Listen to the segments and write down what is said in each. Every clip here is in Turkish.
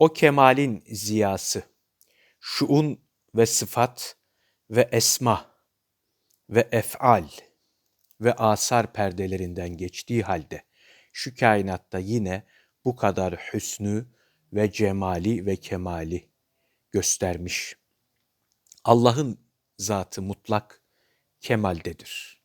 O kemalin ziyası, şuun ve sıfat ve esma ve ef'al ve asar perdelerinden geçtiği halde şu kainatta yine bu kadar hüsnü ve cemali ve kemali göstermiş. Allah'ın zatı mutlak kemaldedir.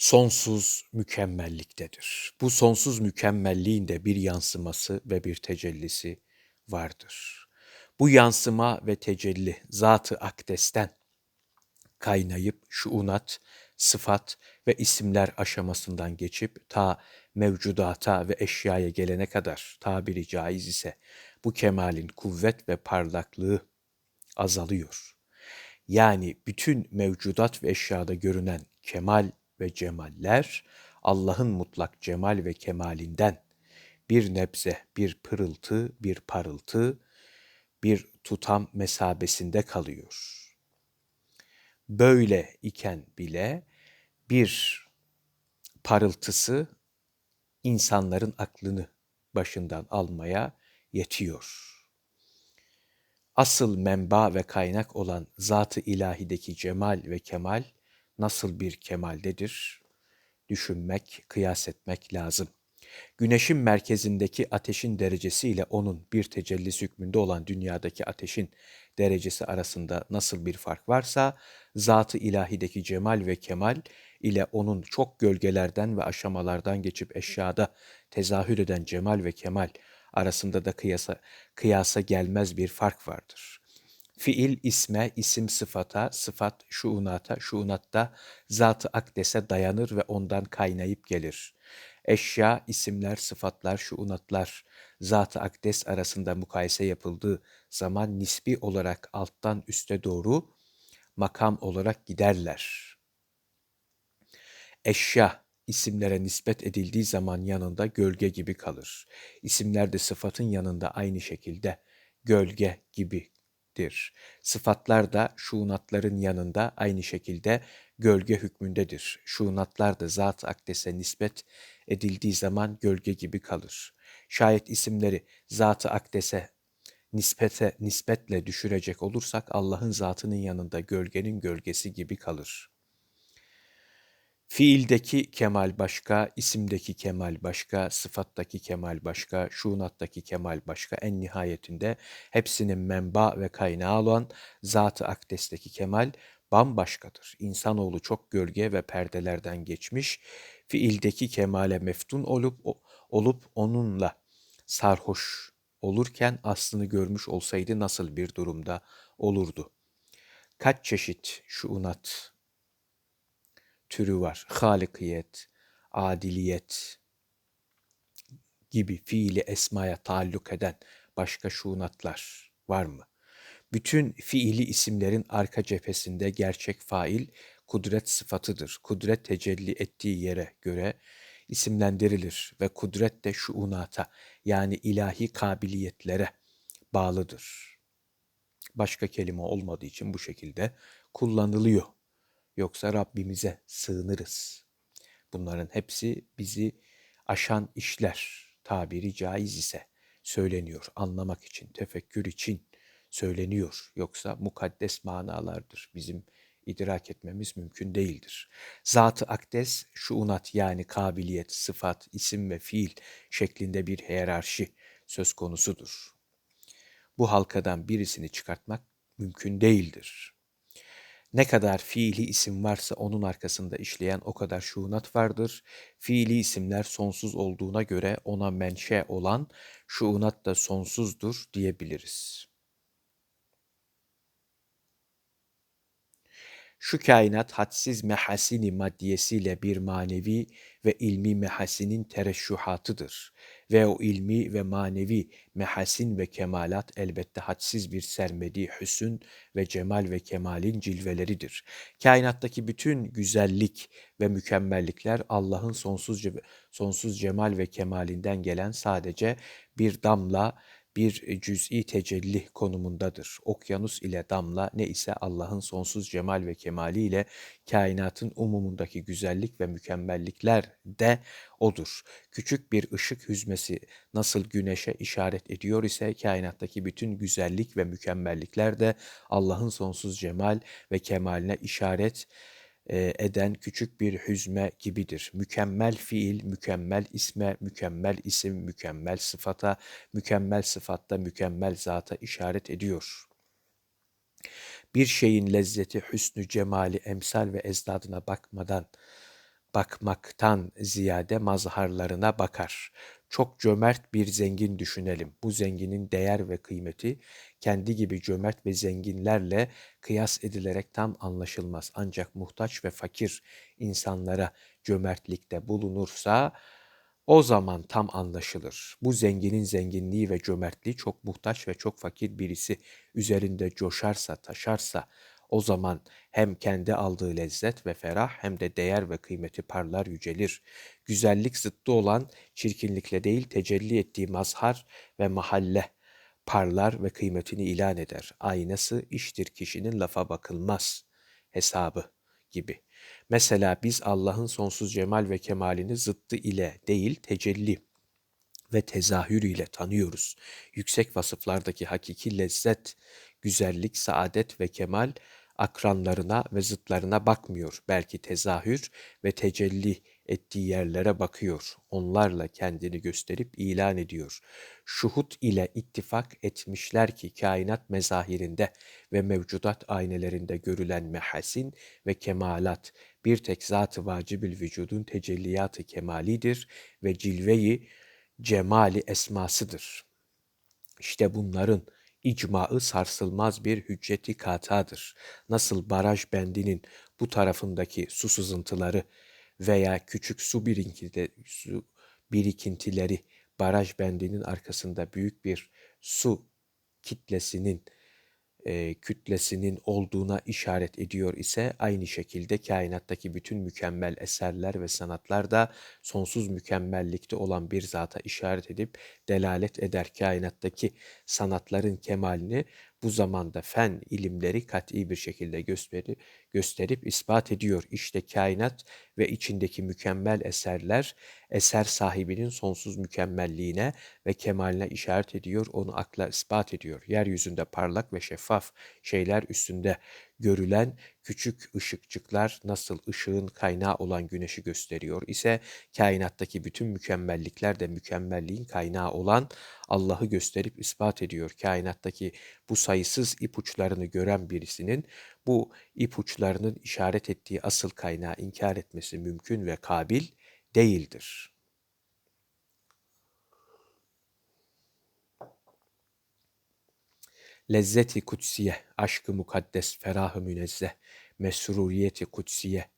Sonsuz mükemmelliktedir. Bu sonsuz mükemmelliğin de bir yansıması ve bir tecellisi vardır. Bu yansıma ve tecelli zatı akdesten kaynayıp şuunat, sıfat ve isimler aşamasından geçip ta mevcudata ve eşyaya gelene kadar tabiri caiz ise bu kemalin kuvvet ve parlaklığı azalıyor. Yani bütün mevcudat ve eşyada görünen kemal ve cemaller Allah'ın mutlak cemal ve kemalinden bir nebze, bir pırıltı, bir parıltı, bir tutam mesabesinde kalıyor. Böyle iken bile bir parıltısı insanların aklını başından almaya yetiyor. Asıl menba ve kaynak olan zat-ı ilahideki cemal ve kemal nasıl bir kemaldedir? Düşünmek, kıyas etmek lazım. Güneşin merkezindeki ateşin derecesiyle onun bir tecellis hükmünde olan dünyadaki ateşin derecesi arasında nasıl bir fark varsa, zat-ı ilahideki cemal ve kemal ile onun çok gölgelerden ve aşamalardan geçip eşyada tezahür eden cemal ve kemal arasında da kıyasa, kıyasa gelmez bir fark vardır. Fiil isme, isim sıfata, sıfat şuunata, şuunatta zat-ı akdese dayanır ve ondan kaynayıp gelir. Eşya, isimler, sıfatlar, şuunatlar, zat-ı akdes arasında mukayese yapıldığı zaman nisbi olarak alttan üste doğru makam olarak giderler. Eşya, isimlere nispet edildiği zaman yanında gölge gibi kalır. İsimler de sıfatın yanında aynı şekilde gölge gibidir. Sıfatlar da şuunatların yanında aynı şekilde gölge hükmündedir. Şuunatlar da zat akdese nispet edildiği zaman gölge gibi kalır. Şayet isimleri zat-ı akdese nispete nispetle düşürecek olursak Allah'ın zatının yanında gölgenin gölgesi gibi kalır. Fiildeki kemal başka, isimdeki kemal başka, sıfattaki kemal başka, şuunattaki kemal başka, en nihayetinde hepsinin menba ve kaynağı olan zat-ı akdesteki kemal bambaşkadır. İnsanoğlu çok gölge ve perdelerden geçmiş, fiildeki kemale meftun olup olup onunla sarhoş olurken aslını görmüş olsaydı nasıl bir durumda olurdu? Kaç çeşit şuunat türü var. Halikiyet, adiliyet gibi fiili esmaya taalluk eden başka şuunatlar var mı? Bütün fiili isimlerin arka cephesinde gerçek fail kudret sıfatıdır. Kudret tecelli ettiği yere göre isimlendirilir ve kudret de şuunata yani ilahi kabiliyetlere bağlıdır. Başka kelime olmadığı için bu şekilde kullanılıyor. Yoksa Rabbimize sığınırız. Bunların hepsi bizi aşan işler tabiri caiz ise söyleniyor. Anlamak için, tefekkür için söyleniyor. Yoksa mukaddes manalardır. Bizim idrak etmemiz mümkün değildir. Zat-ı akdes, şuunat yani kabiliyet, sıfat, isim ve fiil şeklinde bir hiyerarşi söz konusudur. Bu halkadan birisini çıkartmak mümkün değildir. Ne kadar fiili isim varsa onun arkasında işleyen o kadar şuunat vardır. Fiili isimler sonsuz olduğuna göre ona menşe olan şuunat da sonsuzdur diyebiliriz. Şu kainat hadsiz mehasini maddiyesiyle bir manevi ve ilmi mehasinin tereşşuhatıdır. Ve o ilmi ve manevi mehasin ve kemalat elbette hadsiz bir sermedi hüsün ve cemal ve kemalin cilveleridir. Kainattaki bütün güzellik ve mükemmellikler Allah'ın sonsuz, sonsuz cemal ve kemalinden gelen sadece bir damla bir cüz'i tecelli konumundadır. Okyanus ile damla ne ise Allah'ın sonsuz cemal ve kemali ile kainatın umumundaki güzellik ve mükemmellikler de odur. Küçük bir ışık hüzmesi nasıl güneşe işaret ediyor ise kainattaki bütün güzellik ve mükemmellikler de Allah'ın sonsuz cemal ve kemaline işaret e, eden küçük bir hüzme gibidir. Mükemmel fiil, mükemmel isme, mükemmel isim, mükemmel sıfata, mükemmel sıfatta mükemmel zata işaret ediyor. Bir şeyin lezzeti, hüsnü, cemali, emsal ve ezdadına bakmadan, bakmaktan ziyade mazharlarına bakar. Çok cömert bir zengin düşünelim. Bu zenginin değer ve kıymeti kendi gibi cömert ve zenginlerle kıyas edilerek tam anlaşılmaz. Ancak muhtaç ve fakir insanlara cömertlikte bulunursa o zaman tam anlaşılır. Bu zenginin zenginliği ve cömertliği çok muhtaç ve çok fakir birisi üzerinde coşarsa, taşarsa o zaman hem kendi aldığı lezzet ve ferah hem de değer ve kıymeti parlar yücelir. Güzellik zıttı olan çirkinlikle değil tecelli ettiği mazhar ve mahalle parlar ve kıymetini ilan eder. Aynası iştir kişinin lafa bakılmaz hesabı gibi. Mesela biz Allah'ın sonsuz cemal ve kemalini zıttı ile değil tecelli ve tezahür ile tanıyoruz. Yüksek vasıflardaki hakiki lezzet, güzellik, saadet ve kemal akranlarına ve zıtlarına bakmıyor. Belki tezahür ve tecelli ettiği yerlere bakıyor. Onlarla kendini gösterip ilan ediyor. Şuhut ile ittifak etmişler ki kainat mezahirinde ve mevcudat aynelerinde görülen mehasin ve kemalat bir tek zat-ı vacibül vücudun tecelliyatı kemalidir ve cilveyi cemali esmasıdır. İşte bunların icmaı sarsılmaz bir hücceti katadır. Nasıl baraj bendinin bu tarafındaki su sızıntıları veya küçük su, su birikintileri baraj bendinin arkasında büyük bir su kitlesinin e, kütlesinin olduğuna işaret ediyor ise aynı şekilde kainattaki bütün mükemmel eserler ve sanatlar da sonsuz mükemmellikte olan bir zata işaret edip delalet eder. Kainattaki sanatların kemalini bu zamanda fen ilimleri kat'i bir şekilde gösteri, gösterip ispat ediyor. İşte kainat ve içindeki mükemmel eserler eser sahibinin sonsuz mükemmelliğine ve kemaline işaret ediyor, onu akla ispat ediyor. Yeryüzünde parlak ve şeffaf şeyler üstünde görülen küçük ışıkçıklar nasıl ışığın kaynağı olan güneşi gösteriyor ise kainattaki bütün mükemmellikler de mükemmelliğin kaynağı olan Allah'ı gösterip ispat ediyor. Kainattaki bu sayısız ipuçlarını gören birisinin bu ipuçlarının işaret ettiği asıl kaynağı inkar etmesi mümkün ve kabil değildir. Lezzeti kutsiye, aşkı mukaddes, ferahı münezzeh, mesruriyeti kutsiye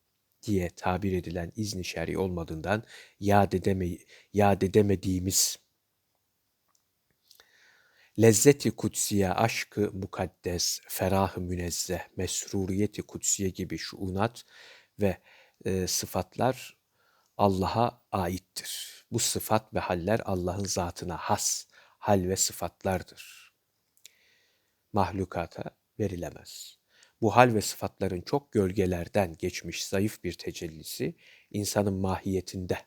diye tabir edilen izni şer'i olmadığından yad, edeme, yad edemediğimiz lezzeti kutsiye, aşkı mukaddes, ferahı münezzeh, mesruriyeti kutsiye gibi şuunat ve e, sıfatlar Allah'a aittir. Bu sıfat ve haller Allah'ın zatına has hal ve sıfatlardır. Mahlukata verilemez. Bu hal ve sıfatların çok gölgelerden geçmiş zayıf bir tecellisi insanın mahiyetinde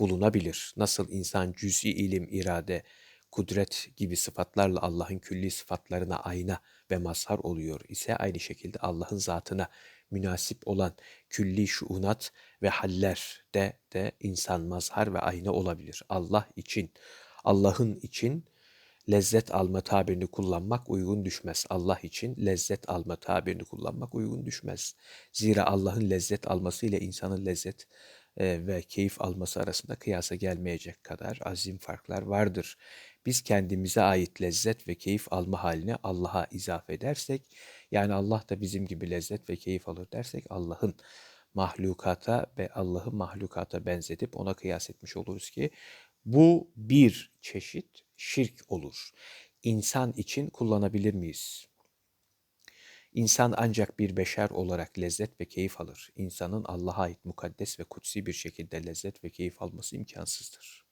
bulunabilir. Nasıl insan cüz'i ilim, irade, kudret gibi sıfatlarla Allah'ın külli sıfatlarına ayna ve mazhar oluyor ise aynı şekilde Allah'ın zatına münasip olan külli şuunat ve haller de de insan mazhar ve ayna olabilir. Allah için, Allah'ın için lezzet alma tabirini kullanmak uygun düşmez. Allah için lezzet alma tabirini kullanmak uygun düşmez. Zira Allah'ın lezzet alması ile insanın lezzet e, ve keyif alması arasında kıyasa gelmeyecek kadar azim farklar vardır. Biz kendimize ait lezzet ve keyif alma halini Allah'a izafe edersek, yani Allah da bizim gibi lezzet ve keyif alır dersek Allah'ın mahlukata ve Allah'ı mahlukata benzetip ona kıyas etmiş oluruz ki bu bir çeşit şirk olur. İnsan için kullanabilir miyiz? İnsan ancak bir beşer olarak lezzet ve keyif alır. İnsanın Allah'a ait mukaddes ve kutsi bir şekilde lezzet ve keyif alması imkansızdır.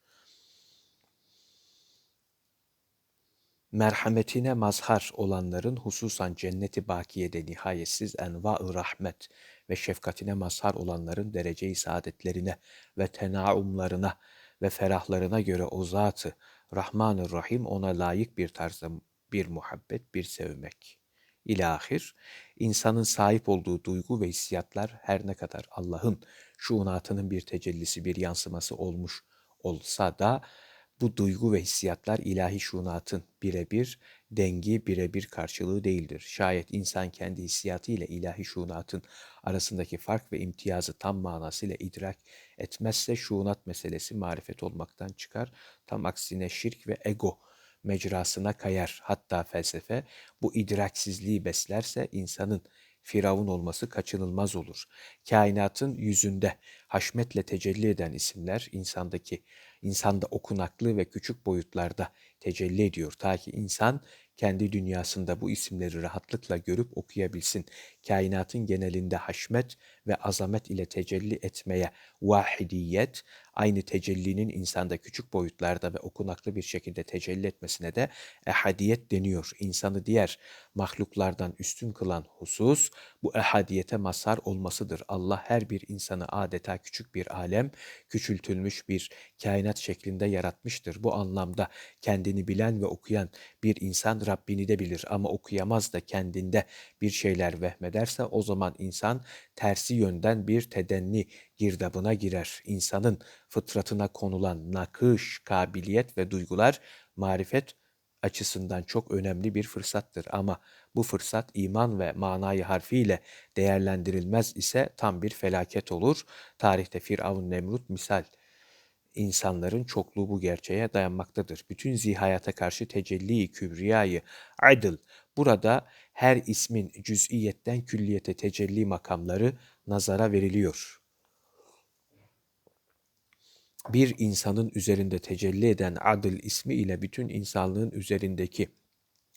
merhametine mazhar olanların hususan cenneti bakiyede nihayetsiz enva-ı rahmet ve şefkatine mazhar olanların derece-i saadetlerine ve tenaumlarına ve ferahlarına göre o zatı Rahman-ı Rahim ona layık bir tarzda bir muhabbet, bir sevmek. İlahir, insanın sahip olduğu duygu ve hissiyatlar her ne kadar Allah'ın şuunatının bir tecellisi, bir yansıması olmuş olsa da bu duygu ve hissiyatlar ilahi şunatın birebir dengi, birebir karşılığı değildir. Şayet insan kendi hissiyatı ile ilahi şunatın arasındaki fark ve imtiyazı tam manasıyla idrak etmezse şunat meselesi marifet olmaktan çıkar. Tam aksine şirk ve ego mecrasına kayar. Hatta felsefe bu idraksizliği beslerse insanın Firavun olması kaçınılmaz olur. Kainatın yüzünde haşmetle tecelli eden isimler insandaki insanda okunaklı ve küçük boyutlarda tecelli ediyor. Ta ki insan kendi dünyasında bu isimleri rahatlıkla görüp okuyabilsin. Kainatın genelinde haşmet ve azamet ile tecelli etmeye vahidiyet, aynı tecellinin insanda küçük boyutlarda ve okunaklı bir şekilde tecelli etmesine de ehadiyet deniyor. İnsanı diğer mahluklardan üstün kılan husus bu ehadiyete mazhar olmasıdır. Allah her bir insanı adeta küçük bir alem, küçültülmüş bir kainat şeklinde yaratmıştır. Bu anlamda kendini bilen ve okuyan bir insan Rabbini de bilir ama okuyamaz da kendinde bir şeyler vehmederse o zaman insan tersi yönden bir tedenni girdabına girer. İnsanın fıtratına konulan nakış, kabiliyet ve duygular marifet açısından çok önemli bir fırsattır ama bu fırsat iman ve manayı harfiyle değerlendirilmez ise tam bir felaket olur. Tarihte Firavun Nemrut misal insanların çokluğu bu gerçeğe dayanmaktadır. Bütün zihayata karşı tecelli kübriyayı adıl. Burada her ismin cüz'iyetten külliyete tecelli makamları nazara veriliyor. Bir insanın üzerinde tecelli eden adıl ismi ile bütün insanlığın üzerindeki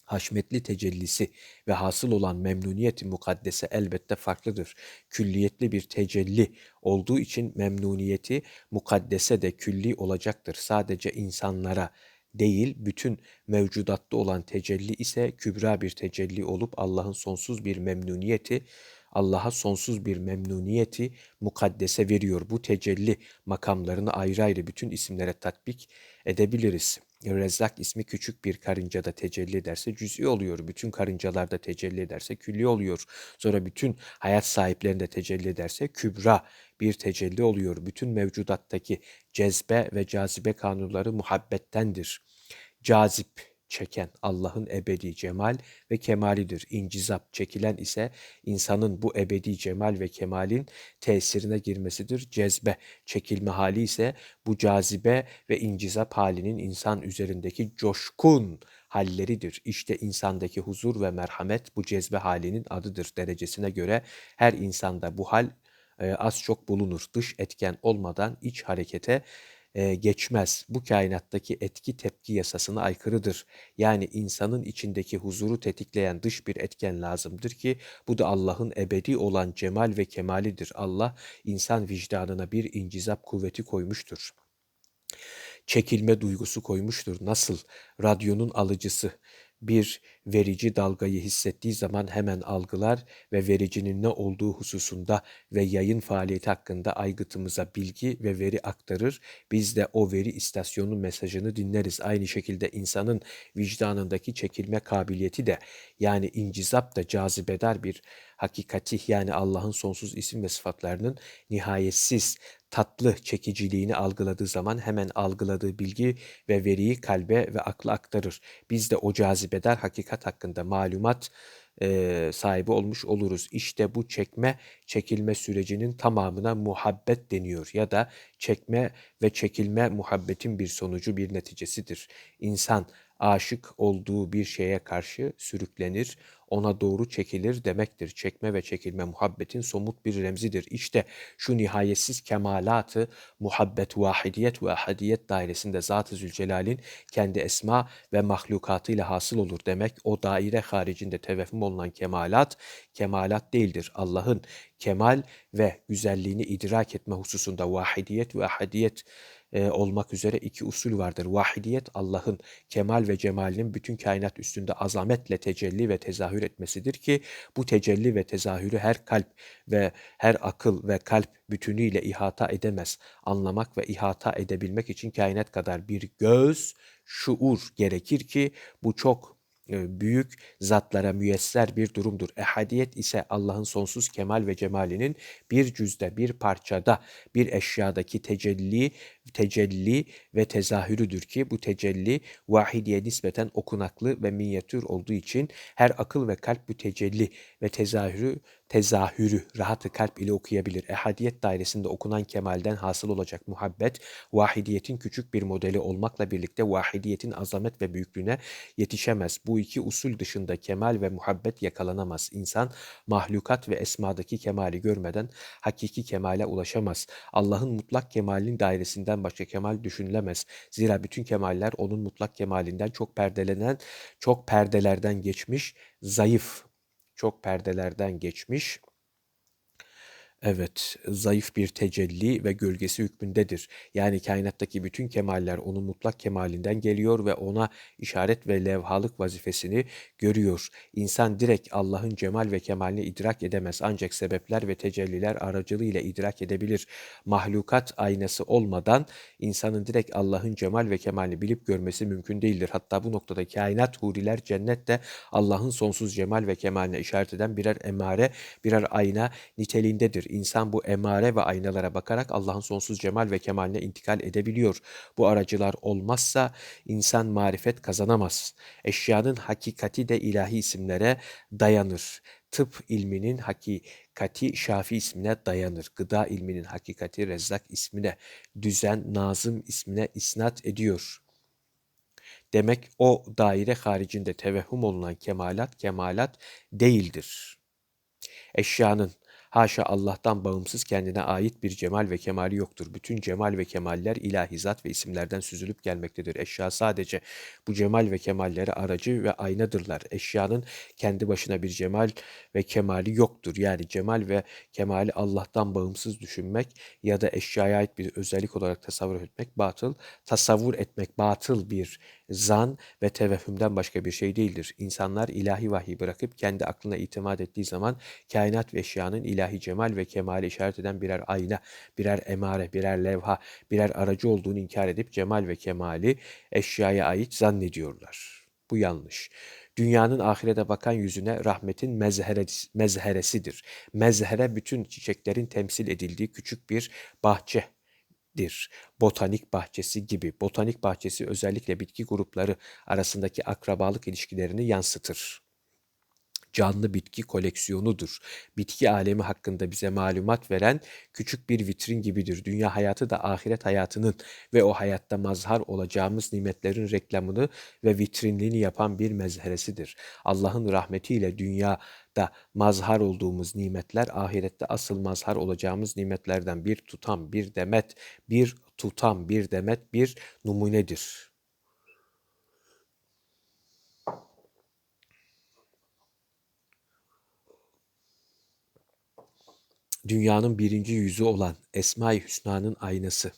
haşmetli tecellisi ve hasıl olan memnuniyeti mukaddese elbette farklıdır. Külliyetli bir tecelli olduğu için memnuniyeti mukaddese de külli olacaktır. Sadece insanlara değil, bütün mevcudatta olan tecelli ise kübra bir tecelli olup Allah'ın sonsuz bir memnuniyeti, Allah'a sonsuz bir memnuniyeti mukaddese veriyor. Bu tecelli makamlarını ayrı ayrı bütün isimlere tatbik edebiliriz. Rezzak ismi küçük bir karıncada tecelli ederse cüz'i oluyor. Bütün karıncalarda tecelli ederse külli oluyor. Sonra bütün hayat sahiplerinde tecelli ederse kübra bir tecelli oluyor. Bütün mevcudattaki cezbe ve cazibe kanunları muhabbettendir. Cazip çeken Allah'ın ebedi cemal ve kemalidir. İncizap çekilen ise insanın bu ebedi cemal ve kemalin tesirine girmesidir. Cezbe çekilme hali ise bu cazibe ve incizap halinin insan üzerindeki coşkun halleridir. İşte insandaki huzur ve merhamet bu cezbe halinin adıdır. Derecesine göre her insanda bu hal e, az çok bulunur. Dış etken olmadan iç harekete e, geçmez. Bu kainattaki etki tepki yasasına aykırıdır. Yani insanın içindeki huzuru tetikleyen dış bir etken lazımdır ki bu da Allah'ın ebedi olan cemal ve kemalidir. Allah insan vicdanına bir incizap kuvveti koymuştur. Çekilme duygusu koymuştur. Nasıl radyonun alıcısı bir verici dalgayı hissettiği zaman hemen algılar ve vericinin ne olduğu hususunda ve yayın faaliyeti hakkında aygıtımıza bilgi ve veri aktarır. Biz de o veri istasyonun mesajını dinleriz. Aynı şekilde insanın vicdanındaki çekilme kabiliyeti de yani incizap da cazibedar bir hakikati yani Allah'ın sonsuz isim ve sıfatlarının nihayetsiz tatlı çekiciliğini algıladığı zaman hemen algıladığı bilgi ve veriyi kalbe ve akla aktarır. Biz de o cazibedar hakikat hakkında malumat e, sahibi olmuş oluruz. İşte bu çekme çekilme sürecinin tamamına muhabbet deniyor ya da çekme ve çekilme muhabbetin bir sonucu bir neticesidir. İnsan aşık olduğu bir şeye karşı sürüklenir, ona doğru çekilir demektir. Çekme ve çekilme muhabbetin somut bir remzidir. İşte şu nihayetsiz kemalatı muhabbet, vahidiyet ve ahadiyet dairesinde Zat-ı Zülcelal'in kendi esma ve mahlukatıyla hasıl olur demek. O daire haricinde teveffüm olunan kemalat, kemalat değildir. Allah'ın kemal ve güzelliğini idrak etme hususunda vahidiyet ve ahadiyet e, olmak üzere iki usul vardır. Vahidiyet Allah'ın kemal ve cemalinin bütün kainat üstünde azametle tecelli ve tezahür etmesidir ki bu tecelli ve tezahürü her kalp ve her akıl ve kalp bütünüyle ihata edemez. Anlamak ve ihata edebilmek için kainat kadar bir göz, şuur gerekir ki bu çok büyük zatlara müyesser bir durumdur. Ehadiyet ise Allah'ın sonsuz kemal ve cemalinin bir cüzde, bir parçada, bir eşyadaki tecelli, tecelli ve tezahürüdür ki bu tecelli vahidiye nispeten okunaklı ve minyatür olduğu için her akıl ve kalp bu tecelli ve tezahürü tezahürü rahatı kalp ile okuyabilir. Ehadiyet dairesinde okunan kemalden hasıl olacak muhabbet, vahidiyetin küçük bir modeli olmakla birlikte vahidiyetin azamet ve büyüklüğüne yetişemez. Bu iki usul dışında kemal ve muhabbet yakalanamaz. İnsan mahlukat ve esmadaki kemali görmeden hakiki kemale ulaşamaz. Allah'ın mutlak kemalinin dairesinden başka kemal düşünülemez. Zira bütün kemaller onun mutlak kemalinden çok perdelenen, çok perdelerden geçmiş, zayıf, çok perdelerden geçmiş Evet, zayıf bir tecelli ve gölgesi hükmündedir. Yani kainattaki bütün kemaller onun mutlak kemalinden geliyor ve ona işaret ve levhalık vazifesini görüyor. İnsan direkt Allah'ın cemal ve kemalini idrak edemez ancak sebepler ve tecelliler aracılığıyla idrak edebilir. Mahlukat aynası olmadan insanın direkt Allah'ın cemal ve kemalini bilip görmesi mümkün değildir. Hatta bu noktada kainat huriler cennette Allah'ın sonsuz cemal ve kemaline işaret eden birer emare, birer ayna niteliğindedir. İnsan bu emare ve aynalara bakarak Allah'ın sonsuz cemal ve kemaline intikal edebiliyor. Bu aracılar olmazsa insan marifet kazanamaz. Eşyanın hakikati de ilahi isimlere dayanır. Tıp ilminin hakikati Şafi ismine dayanır. Gıda ilminin hakikati Rezzak ismine, düzen Nazım ismine isnat ediyor. Demek o daire haricinde tevehhüm olunan kemalat kemalat değildir. Eşyanın Haşa Allah'tan bağımsız kendine ait bir cemal ve kemali yoktur. Bütün cemal ve kemaller ilahi zat ve isimlerden süzülüp gelmektedir. Eşya sadece bu cemal ve kemalleri aracı ve aynadırlar. Eşyanın kendi başına bir cemal ve kemali yoktur. Yani cemal ve kemali Allah'tan bağımsız düşünmek ya da eşyaya ait bir özellik olarak tasavvur etmek batıl. Tasavvur etmek batıl bir zan ve tevehhümden başka bir şey değildir. İnsanlar ilahi vahiy bırakıp kendi aklına itimat ettiği zaman kainat ve eşyanın ilahi cemal ve kemali işaret eden birer ayna, birer emare, birer levha, birer aracı olduğunu inkar edip cemal ve kemali eşyaya ait zannediyorlar. Bu yanlış. Dünyanın ahirete bakan yüzüne rahmetin mezheresidir. Mezhere bütün çiçeklerin temsil edildiği küçük bir bahçe dir. Botanik bahçesi gibi. Botanik bahçesi özellikle bitki grupları arasındaki akrabalık ilişkilerini yansıtır canlı bitki koleksiyonudur. Bitki alemi hakkında bize malumat veren küçük bir vitrin gibidir. Dünya hayatı da ahiret hayatının ve o hayatta mazhar olacağımız nimetlerin reklamını ve vitrinliğini yapan bir mezheresidir. Allah'ın rahmetiyle dünyada mazhar olduğumuz nimetler ahirette asıl mazhar olacağımız nimetlerden bir tutam, bir demet, bir tutam, bir demet, bir numunedir. dünyanın birinci yüzü olan Esma-i Hüsna'nın aynası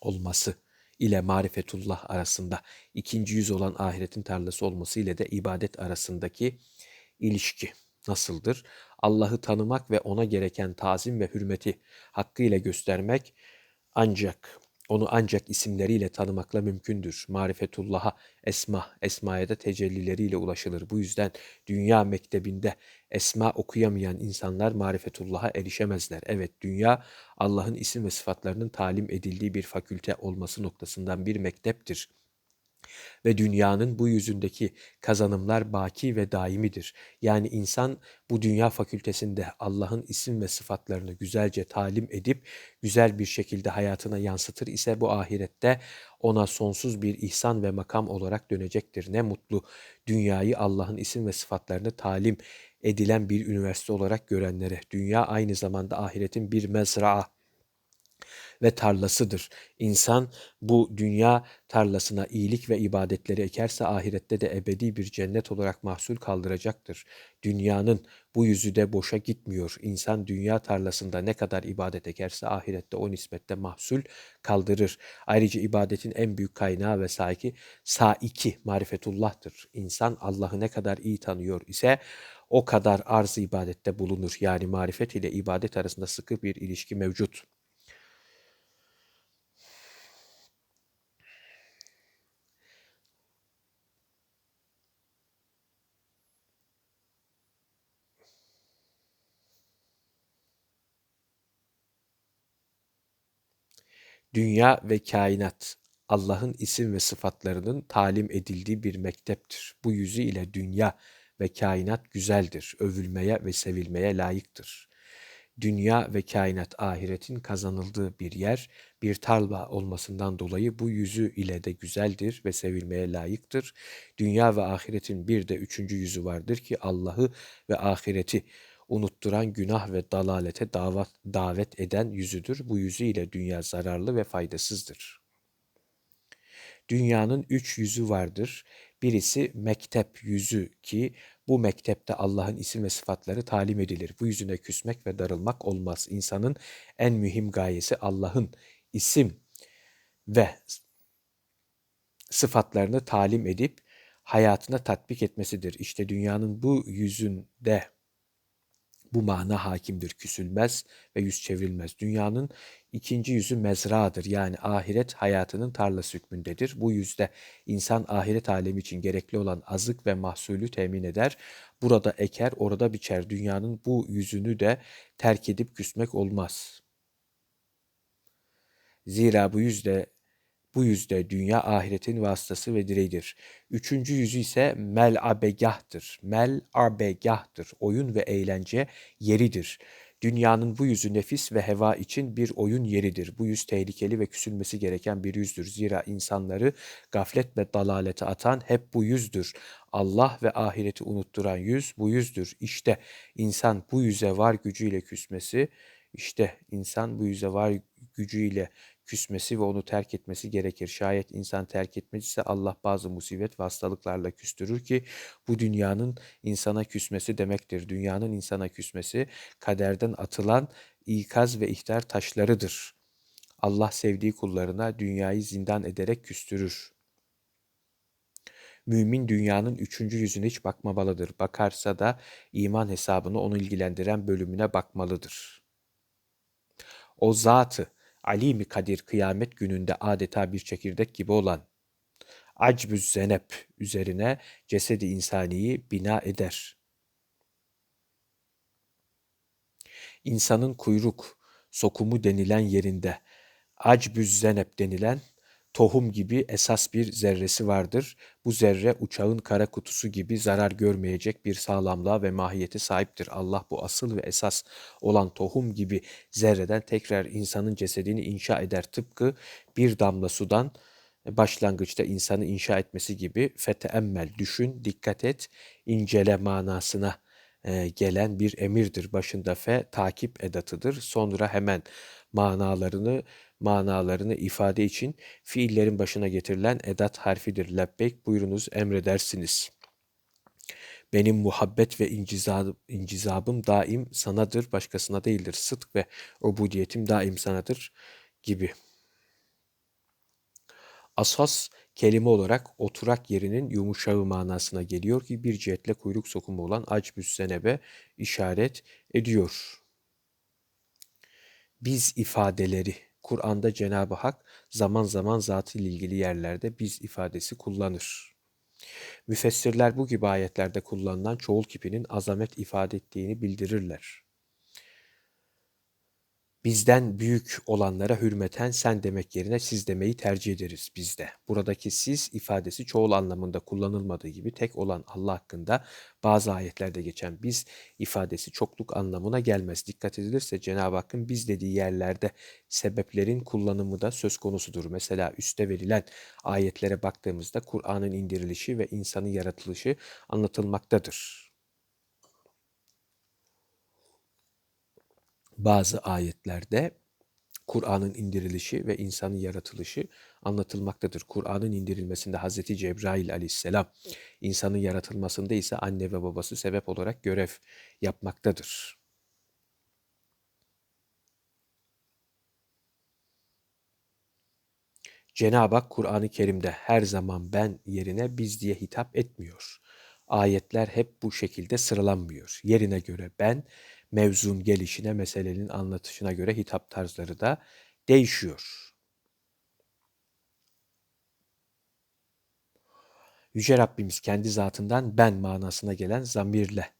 olması ile marifetullah arasında ikinci yüz olan ahiretin tarlası olması ile de ibadet arasındaki ilişki nasıldır? Allah'ı tanımak ve ona gereken tazim ve hürmeti hakkıyla göstermek ancak onu ancak isimleriyle tanımakla mümkündür. Marifetullah'a esma, esmaya da tecellileriyle ulaşılır. Bu yüzden dünya mektebinde esma okuyamayan insanlar marifetullah'a erişemezler. Evet dünya Allah'ın isim ve sıfatlarının talim edildiği bir fakülte olması noktasından bir mekteptir ve dünyanın bu yüzündeki kazanımlar baki ve daimidir. Yani insan bu dünya fakültesinde Allah'ın isim ve sıfatlarını güzelce talim edip güzel bir şekilde hayatına yansıtır ise bu ahirette ona sonsuz bir ihsan ve makam olarak dönecektir. Ne mutlu dünyayı Allah'ın isim ve sıfatlarını talim edilen bir üniversite olarak görenlere. Dünya aynı zamanda ahiretin bir mezraa, ve tarlasıdır. İnsan bu dünya tarlasına iyilik ve ibadetleri ekerse ahirette de ebedi bir cennet olarak mahsul kaldıracaktır. Dünyanın bu yüzü de boşa gitmiyor. İnsan dünya tarlasında ne kadar ibadet ekerse ahirette o nispette mahsul kaldırır. Ayrıca ibadetin en büyük kaynağı ve saiki saiki marifetullah'tır. İnsan Allah'ı ne kadar iyi tanıyor ise o kadar arz ibadette bulunur. Yani marifet ile ibadet arasında sıkı bir ilişki mevcut. Dünya ve kainat Allah'ın isim ve sıfatlarının talim edildiği bir mekteptir. Bu yüzü ile dünya ve kainat güzeldir, övülmeye ve sevilmeye layıktır. Dünya ve kainat ahiretin kazanıldığı bir yer, bir tarla olmasından dolayı bu yüzü ile de güzeldir ve sevilmeye layıktır. Dünya ve ahiretin bir de üçüncü yüzü vardır ki Allah'ı ve ahireti unutturan günah ve dalalete davet, davet eden yüzüdür. Bu yüzü ile dünya zararlı ve faydasızdır. Dünyanın üç yüzü vardır. Birisi mektep yüzü ki bu mektepte Allah'ın isim ve sıfatları talim edilir. Bu yüzüne küsmek ve darılmak olmaz. İnsanın en mühim gayesi Allah'ın isim ve sıfatlarını talim edip hayatına tatbik etmesidir. İşte dünyanın bu yüzünde bu mana hakimdir, küsülmez ve yüz çevrilmez. Dünyanın ikinci yüzü mezradır yani ahiret hayatının tarlası hükmündedir. Bu yüzde insan ahiret alemi için gerekli olan azık ve mahsulü temin eder. Burada eker, orada biçer. Dünyanın bu yüzünü de terk edip küsmek olmaz. Zira bu yüzde bu yüzde dünya ahiretin vasıtası ve direğidir. Üçüncü yüzü ise mel abegahtır. Mel abegahtır. Oyun ve eğlence yeridir. Dünyanın bu yüzü nefis ve heva için bir oyun yeridir. Bu yüz tehlikeli ve küsülmesi gereken bir yüzdür. Zira insanları gaflet ve dalalete atan hep bu yüzdür. Allah ve ahireti unutturan yüz bu yüzdür. İşte insan bu yüze var gücüyle küsmesi, işte insan bu yüze var gücüyle küsmesi ve onu terk etmesi gerekir. Şayet insan terk etmezse Allah bazı musibet ve hastalıklarla küstürür ki bu dünyanın insana küsmesi demektir. Dünyanın insana küsmesi kaderden atılan ikaz ve ihtar taşlarıdır. Allah sevdiği kullarına dünyayı zindan ederek küstürür. Mümin dünyanın üçüncü yüzüne hiç bakmamalıdır. Bakarsa da iman hesabını onu ilgilendiren bölümüne bakmalıdır. O zatı alimi kadir kıyamet gününde adeta bir çekirdek gibi olan acbüz zenep üzerine cesedi insaniyi bina eder. İnsanın kuyruk, sokumu denilen yerinde acbüz zenep denilen tohum gibi esas bir zerresi vardır. Bu zerre uçağın kara kutusu gibi zarar görmeyecek bir sağlamlığa ve mahiyeti sahiptir. Allah bu asıl ve esas olan tohum gibi zerreden tekrar insanın cesedini inşa eder. Tıpkı bir damla sudan başlangıçta insanı inşa etmesi gibi feteemmel düşün, dikkat et, incele manasına e, gelen bir emirdir. Başında fe takip edatıdır. Sonra hemen manalarını manalarını ifade için fiillerin başına getirilen edat harfidir. Lebbeyk buyurunuz emredersiniz. Benim muhabbet ve incizabım, incizabım daim sanadır, başkasına değildir. Sıdk ve ubudiyetim daim sanadır gibi. Asas kelime olarak oturak yerinin yumuşağı manasına geliyor ki bir cihetle kuyruk sokumu olan acbüs senebe işaret ediyor. Biz ifadeleri Kur'an'da Cenab-ı Hak zaman zaman zatı ile ilgili yerlerde biz ifadesi kullanır. Müfessirler bu gibi ayetlerde kullanılan çoğul kipinin azamet ifade ettiğini bildirirler bizden büyük olanlara hürmeten sen demek yerine siz demeyi tercih ederiz bizde. Buradaki siz ifadesi çoğul anlamında kullanılmadığı gibi tek olan Allah hakkında bazı ayetlerde geçen biz ifadesi çokluk anlamına gelmez. Dikkat edilirse Cenab-ı Hakk'ın biz dediği yerlerde sebeplerin kullanımı da söz konusudur. Mesela üste verilen ayetlere baktığımızda Kur'an'ın indirilişi ve insanın yaratılışı anlatılmaktadır. Bazı ayetlerde Kur'an'ın indirilişi ve insanın yaratılışı anlatılmaktadır. Kur'an'ın indirilmesinde Hazreti Cebrail aleyhisselam, insanın yaratılmasında ise anne ve babası sebep olarak görev yapmaktadır. Cenab-ı Hak Kur'an-ı Kerim'de her zaman ben yerine biz diye hitap etmiyor. Ayetler hep bu şekilde sıralanmıyor. Yerine göre ben, mevzun gelişine, meselenin anlatışına göre hitap tarzları da değişiyor. Yüce Rabbimiz kendi zatından ben manasına gelen zamirle,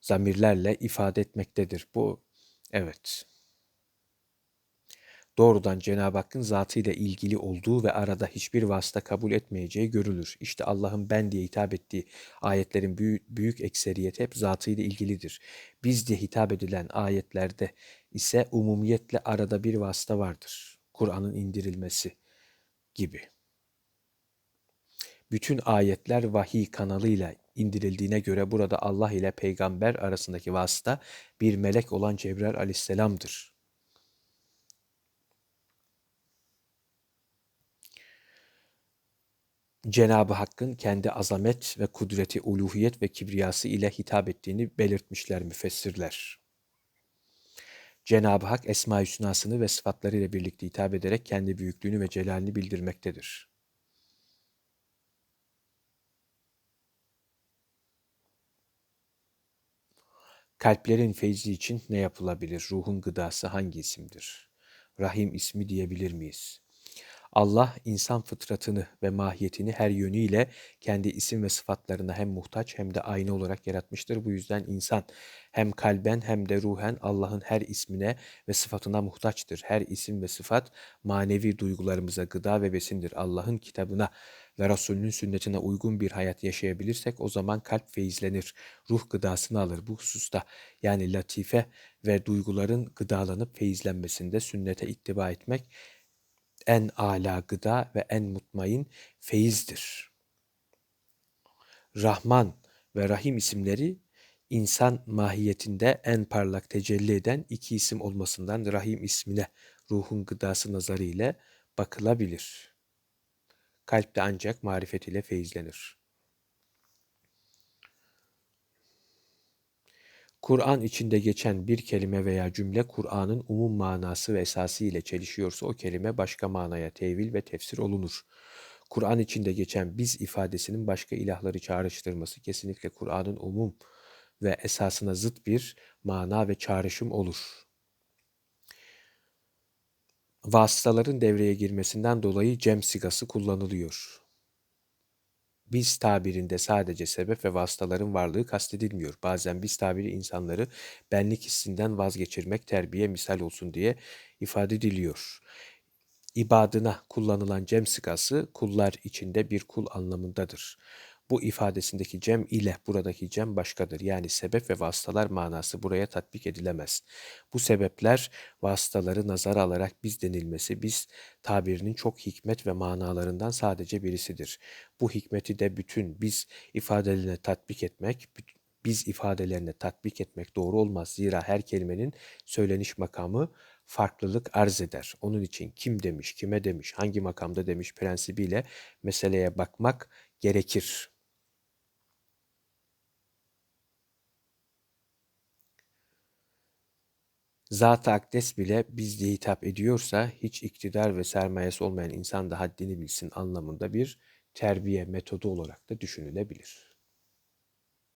zamirlerle ifade etmektedir. Bu evet doğrudan Cenab-ı Hakk'ın zatıyla ilgili olduğu ve arada hiçbir vasıta kabul etmeyeceği görülür. İşte Allah'ın ben diye hitap ettiği ayetlerin büyük, büyük ekseriyeti hep zatıyla ilgilidir. Biz diye hitap edilen ayetlerde ise umumiyetle arada bir vasıta vardır. Kur'an'ın indirilmesi gibi. Bütün ayetler vahiy kanalıyla indirildiğine göre burada Allah ile peygamber arasındaki vasıta bir melek olan Cebrail aleyhisselamdır. Cenab-ı Hakk'ın kendi azamet ve kudreti, uluhiyet ve kibriyası ile hitap ettiğini belirtmişler müfessirler. Cenab-ı Hak Esma-i Hüsna'sını ve sıfatlarıyla birlikte hitap ederek kendi büyüklüğünü ve celalini bildirmektedir. Kalplerin feyzi için ne yapılabilir? Ruhun gıdası hangi isimdir? Rahim ismi diyebilir miyiz? Allah insan fıtratını ve mahiyetini her yönüyle kendi isim ve sıfatlarına hem muhtaç hem de aynı olarak yaratmıştır. Bu yüzden insan hem kalben hem de ruhen Allah'ın her ismine ve sıfatına muhtaçtır. Her isim ve sıfat manevi duygularımıza gıda ve besindir. Allah'ın kitabına ve Resulünün sünnetine uygun bir hayat yaşayabilirsek o zaman kalp feyizlenir, ruh gıdasını alır. Bu hususta yani latife ve duyguların gıdalanıp feyizlenmesinde sünnete ittiba etmek en âlâ gıda ve en mutmain feyizdir. Rahman ve Rahim isimleri insan mahiyetinde en parlak tecelli eden iki isim olmasından Rahim ismine ruhun gıdası nazarı ile bakılabilir. Kalp de ancak marifet ile feyizlenir. Kur'an içinde geçen bir kelime veya cümle Kur'an'ın umum manası ve esası ile çelişiyorsa o kelime başka manaya tevil ve tefsir olunur. Kur'an içinde geçen biz ifadesinin başka ilahları çağrıştırması kesinlikle Kur'an'ın umum ve esasına zıt bir mana ve çağrışım olur. Vasıtaların devreye girmesinden dolayı cem sigası kullanılıyor. Biz tabirinde sadece sebep ve vasıtaların varlığı kastedilmiyor. Bazen biz tabiri insanları benlik hissinden vazgeçirmek terbiye misal olsun diye ifade ediliyor. İbadına kullanılan cem sigası kullar içinde bir kul anlamındadır. Bu ifadesindeki cem ile buradaki cem başkadır. Yani sebep ve vasıtalar manası buraya tatbik edilemez. Bu sebepler vasıtaları nazara alarak biz denilmesi, biz tabirinin çok hikmet ve manalarından sadece birisidir. Bu hikmeti de bütün biz ifadelerine tatbik etmek, biz ifadelerine tatbik etmek doğru olmaz. Zira her kelimenin söyleniş makamı farklılık arz eder. Onun için kim demiş, kime demiş, hangi makamda demiş prensibiyle meseleye bakmak gerekir. Zat-ı Akdes bile bizde hitap ediyorsa hiç iktidar ve sermayesi olmayan insan da haddini bilsin anlamında bir terbiye metodu olarak da düşünülebilir.